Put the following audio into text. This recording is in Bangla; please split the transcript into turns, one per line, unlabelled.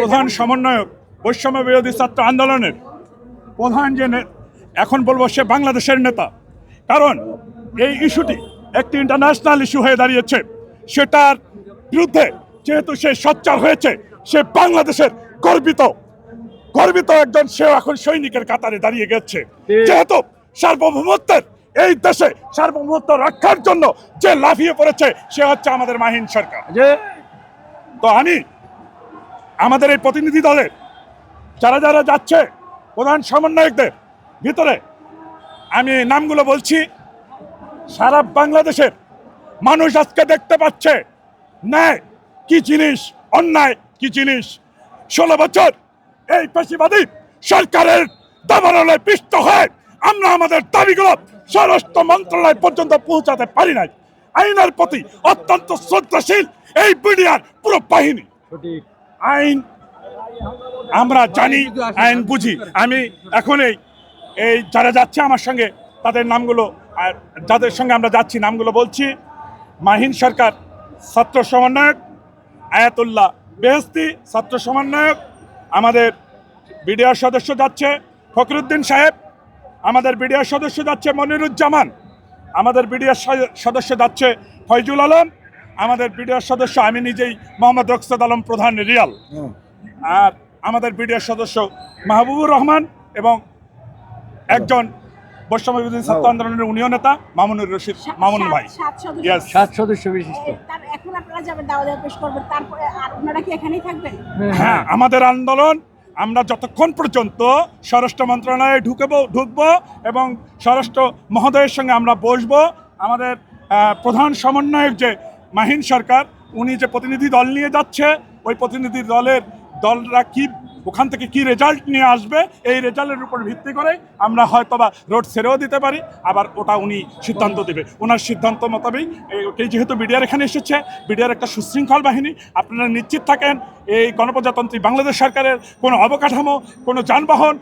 প্রধান সমন্বয়ক বৈষম্য বিরোধী ছাত্র আন্দোলনের প্রধান যে এখন বলব সে বাংলাদেশের নেতা। কারণ এই ইস্যুটি একটি ইন্টারন্যাশনাল ইস্যু হয়ে দাঁড়িয়েছে। সেটার বিরুদ্ধে যেহেতু সে সোচ্চার হয়েছে সে বাংলাদেশের গর্বিত। গর্বিত একজন সে এখন সৈনিকের কাতারে দাঁড়িয়ে গেছে। যেহেতু সার্বভৌমত্বের এই দেশে সার্বভৌমত্ব রক্ষার জন্য যে লাফিয়ে পড়েছে সে হচ্ছে আমাদের মাহিন সরকার। তো আমি আমাদের এই প্রতিনিধি দলের, যারা যারা যাচ্ছে, প্রধান সমন্বয়কদের ভিতরে, আমি নামগুলো বলছি, সারা বাংলাদেশের মানুষ আজকে দেখতে পাচ্ছে, ন্যায় কি জিনিস, অন্যায় কি জিনিস। ষোলো বছর এই পেশিবাদী সরকারের দাবানলে পিষ্ট হয়ে আমরা আমাদের দাবিগুলো স্বরাষ্ট্র মন্ত্রণালয় পর্যন্ত পৌঁছাতে পারি নাই। আইনের প্রতি অত্যন্ত শ্রদ্ধাশীল এই বিডিআর পুরো বাহিনী। আইন আমরা জানি, আইন বুঝি। আমি এখন এই এই যারা যাচ্ছে আমার সঙ্গে, তাদের নামগুলো, আর যাদের সঙ্গে আমরা যাচ্ছি নামগুলো বলছি। মাহিন সরকার, ছাত্র সমন্বয়ক, আয়াতুল্লাহ বেহস্তি, ছাত্র সমন্বয়ক, আমাদের বিডিআর সদস্য যাচ্ছে। ফখরুদ্দিন সাহেব, আমাদের বিডিআর সদস্য যাচ্ছে। মনিরুজ্জামান, আমাদের বিডিআর সদস্য যাচ্ছে। ফয়জুল আলম আমাদের বিডিআর সদস্য আমি নিজেই মোহাম্মদ রকসাদ আলম প্রধান রিয়াল। আর আমাদের বিডিআর সদস্য মাহবুবুর রহমান এবং একজন বৈষম্য বিরোধী ছাত্র আন্দোলনের উনিও নেতা মামুনুর রশিদ মামুন ভাই।
সাত সদস্য।
বিশিষ্ট।
হ্যাঁ আমাদের আন্দোলন আমরা যতক্ষণ পর্যন্ত স্বরাষ্ট্র মন্ত্রণালয়ে ঢুকবো ঢুকবো এবং স্বরাষ্ট্র মহোদয়ের সঙ্গে আমরা বসবো আমাদের প্রধান সমন্বয়ক যে মাহিন সরকার, উনি যে প্রতিনিধি দল নিয়ে যাচ্ছে, ওই প্রতিনিধি দলের দলরা কি, ওখান থেকে কি রেজাল্ট নিয়ে আসবে, এই রেজাল্টের উপর ভিত্তি করে আমরা হয়তো বা রোড ছেড়েও দিতে পারি, আবার ওটা উনি সিদ্ধান্ত দেবে। ওনার সিদ্ধান্ত মোতাবেক, এই যেহেতু বিডিআর এখানে এসেছে বিডিআর একটা সুশৃঙ্খল বাহিনী, আপনারা নিশ্চিত থাকেন, এই গণপ্রজাতন্ত্রী বাংলাদেশ সরকারের কোনো অবকাঠামো, কোনো যানবাহন